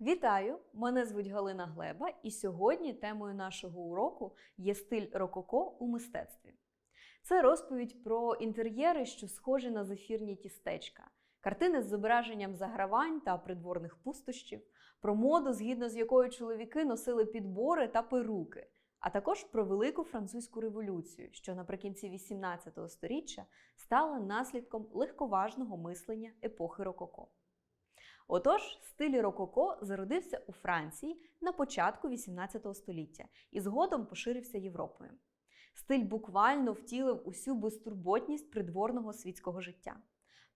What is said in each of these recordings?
Вітаю! Мене звуть Галина Глеба, і сьогодні темою нашого уроку є стиль рококо у мистецтві. Це розповідь про інтер'єри, що схожі на зефірні тістечка, картини з зображенням загравань та придворних пустощів, про моду, згідно з якою чоловіки носили підбори та перуки, а також про велику французьку революцію, що наприкінці 18 століття стала наслідком легковажного мислення епохи рококо. Отож, стиль рококо зародився у Франції на початку XVIII століття і згодом поширився Європою. Стиль буквально втілив усю безтурботність придворного світського життя.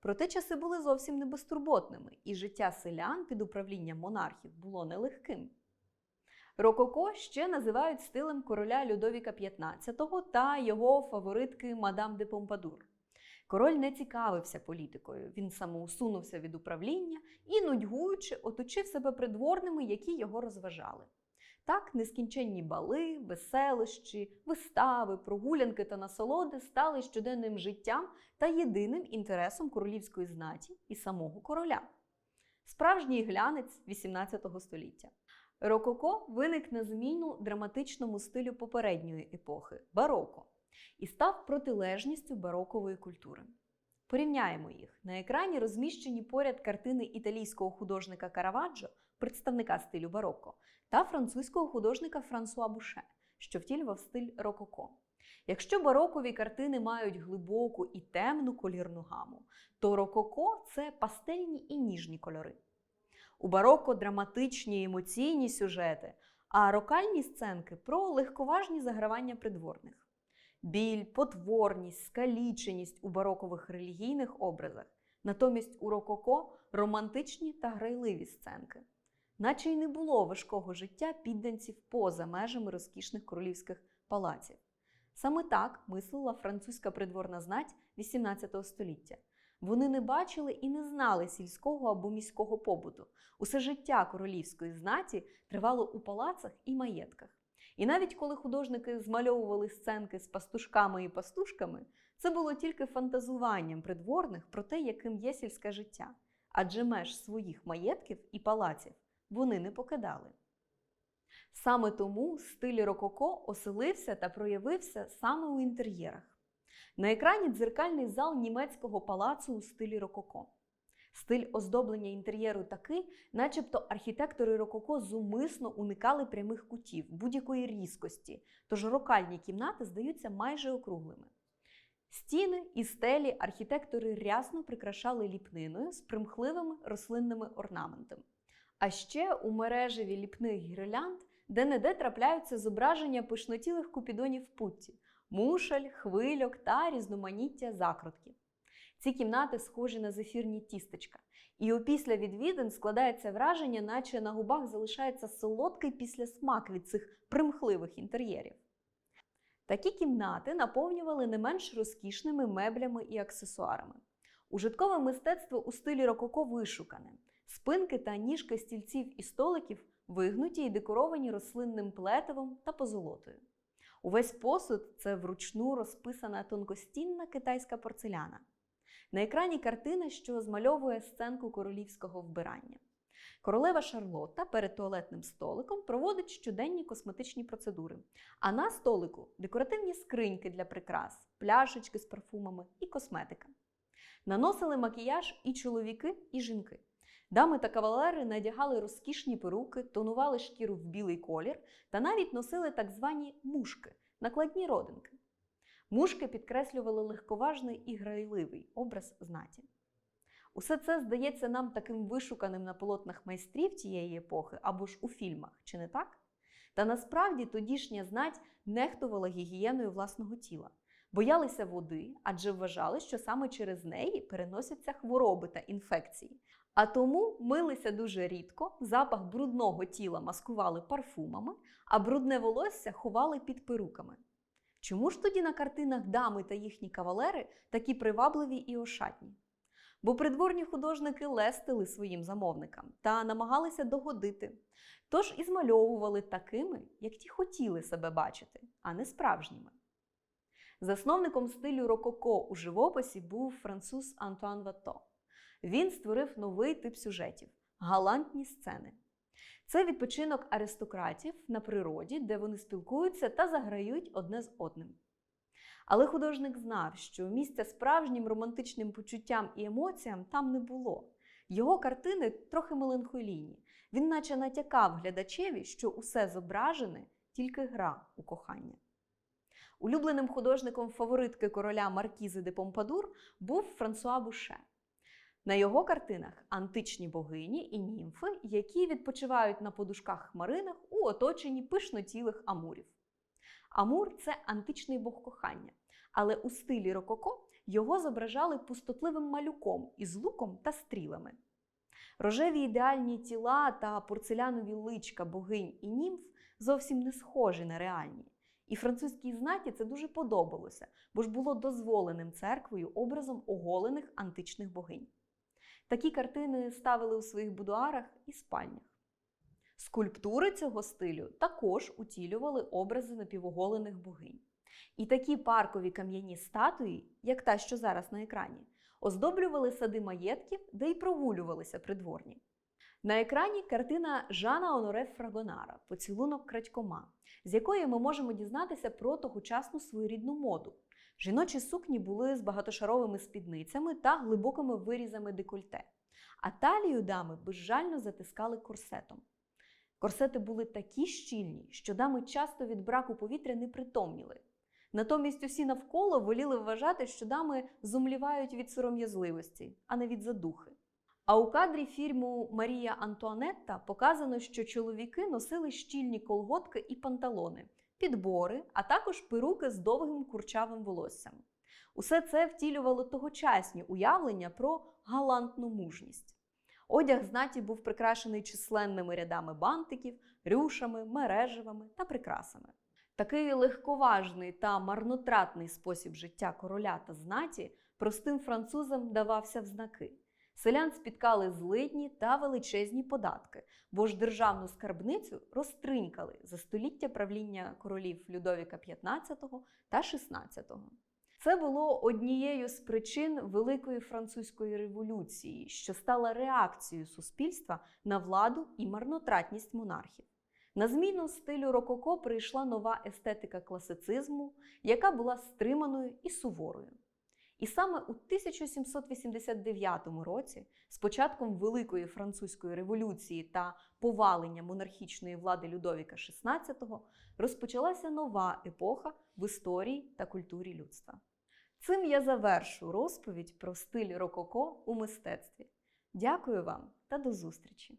Проте часи були зовсім не безтурботними, і життя селян під управлінням монархів було нелегким. Рококо ще називають стилем короля Людовіка XV та його фаворитки Мадам де Помпадур. Король не цікавився політикою, він самоусунувся від управління і, нудьгуючи, оточив себе придворними, які його розважали. Так, нескінченні бали, веселищі, вистави, прогулянки та насолоди стали щоденним життям та єдиним інтересом королівської знаті і самого короля. Справжній глянець XVIII століття. Рококо виник на зміну драматичному стилю попередньої епохи бароко і став протилежністю барокової культури. Порівняємо їх. На екрані розміщені поряд картини італійського художника Караваджо, представника стилю бароко, та французького художника Франсуа Буше, що втілював стиль рококо. Якщо барокові картини мають глибоку і темну колірну гаму, то рококо це пастельні і ніжні кольори. У бароко драматичні і емоційні сюжети, а рокальні сценки про легковажні загравання придворних. Біль, потворність, скаліченість у барокових релігійних образах, натомість у рококо романтичні та грайливі сценки, наче й не було важкого життя підданців поза межами розкішних королівських палаців. Саме так мислила французька придворна знать XVIII століття. Вони не бачили і не знали сільського або міського побуту. Усе життя королівської знаті тривало у палацах і маєтках. І навіть коли художники змальовували сценки з пастушками і пастушками, це було тільки фантазуванням придворних про те, яким є сільське життя, адже меж своїх маєтків і палаців вони не покидали. Саме тому стиль рококо оселився та проявився саме у інтер'єрах. На екрані дзеркальний зал німецького палацу у стилі рококо. Стиль оздоблення інтер'єру такий, начебто архітектори рококо зумисно уникали прямих кутів, будь-якої різкості, тож рокальні кімнати здаються майже округлими. Стіни і стелі архітектори рясно прикрашали ліпниною з примхливими рослинними орнаментами. А ще у мережеві ліпних гірлянд де-не-де трапляються зображення пишнотілих купідонів путті, мушель, хвильок та різноманіття закрутків. Ці кімнати схожі на зефірні тістечка, і опісля відвідин складається враження, наче на губах залишається солодкий післясмак від цих примхливих інтер'єрів. Такі кімнати наповнювали не менш розкішними меблями і аксесуарами. Ужиткове мистецтво у стилі рококо вишукане. Спинки та ніжки стільців і столиків вигнуті і декоровані рослинним плетивом та позолотою. Увесь посуд це вручну розписана тонкостінна китайська порцеляна. На екрані картина, що змальовує сценку королівського вбирання. Королева Шарлотта перед туалетним столиком проводить щоденні косметичні процедури. А на столику декоративні скриньки для прикрас, пляшечки з парфумами і косметика. Наносили макіяж і чоловіки, і жінки. Дами та кавалери надягали розкішні перуки, тонували шкіру в білий колір та навіть носили так звані мушки накладні родинки. Мушки підкреслювали легковажний і грайливий образ знаті. Усе це здається нам таким вишуканим на полотнах майстрів тієї епохи або ж у фільмах, чи не так? Та насправді тодішня знать нехтувала гігієною власного тіла, боялися води, адже вважали, що саме через неї переносяться хвороби та інфекції. А тому милися дуже рідко, запах брудного тіла маскували парфумами, а брудне волосся ховали під перуками. Чому ж тоді на картинах дами та їхні кавалери такі привабливі і ошатні? Бо придворні художники лестили своїм замовникам та намагалися догодити, тож і змальовували такими, як ті хотіли себе бачити, а не справжніми. Засновником стилю рококо у живописі був француз Антуан Вато. Він створив новий тип сюжетів галантні сцени. Це відпочинок аристократів на природі, де вони спілкуються та заграють одне з одним. Але художник знав, що місця справжнім романтичним почуттям і емоціям там не було. Його картини трохи меланхолійні. Він наче натякав глядачеві, що усе зображене тільки гра у кохання. Улюбленим художником фаворитки короля Маркізи де Помпадур був Франсуа Буше. На його картинах античні богині і німфи, які відпочивають на подушках хмаринах у оточенні пишнотілих амурів. Амур це античний бог кохання, але у стилі рококо його зображали пустотливим малюком із луком та стрілами. Рожеві ідеальні тіла та порцелянові личка богинь і німф зовсім не схожі на реальні. І французькій знаті це дуже подобалося, бо ж було дозволеним церквою образом оголених античних богинь. Такі картини ставили у своїх будуарах і спальнях. Скульптури цього стилю також утілювали образи напівоголених богинь. І такі паркові кам'яні статуї, як та, що зараз на екрані, оздоблювали сади маєтків, де й прогулювалися придворні. На екрані картина Жана Оноре Фрагонара Поцілунок крадькома, з якої ми можемо дізнатися про тогочасну своєрідну моду. Жіночі сукні були з багатошаровими спідницями та глибокими вирізами декольте, а талію дами безжально затискали корсетом. Корсети були такі щільні, що дами часто від браку повітря не притомніли. Натомість усі навколо воліли вважати, що дами зумлівають від сором'язливості, а не від задухи. А у кадрі фільму Марія Антуанетта показано, що чоловіки носили щільні колготки і панталони, підбори, а також перуки з довгим курчавим волоссям. Усе це втілювало тогочасні уявлення про галантну мужність. Одяг знаті був прикрашений численними рядами бантиків, рюшами, мережевами та прикрасами. Такий легковажний та марнотратний спосіб життя короля та знаті простим французам давався в знаки. Селян спіткали злидні та величезні податки, бо ж державну скарбницю розтринькали за століття правління королів Людовіка XV та XVI. Це було однією з причин Великої французької революції, що стала реакцією суспільства на владу і марнотратність монархів. На зміну стилю рококо прийшла нова естетика класицизму, яка була стриманою і суворою. І саме у 1789 році, з початком Великої французької революції та повалення монархічної влади Людовіка XVI, розпочалася нова епоха в історії та культурі людства. Цим я завершу розповідь про стиль рококо у мистецтві. Дякую вам та до зустрічі!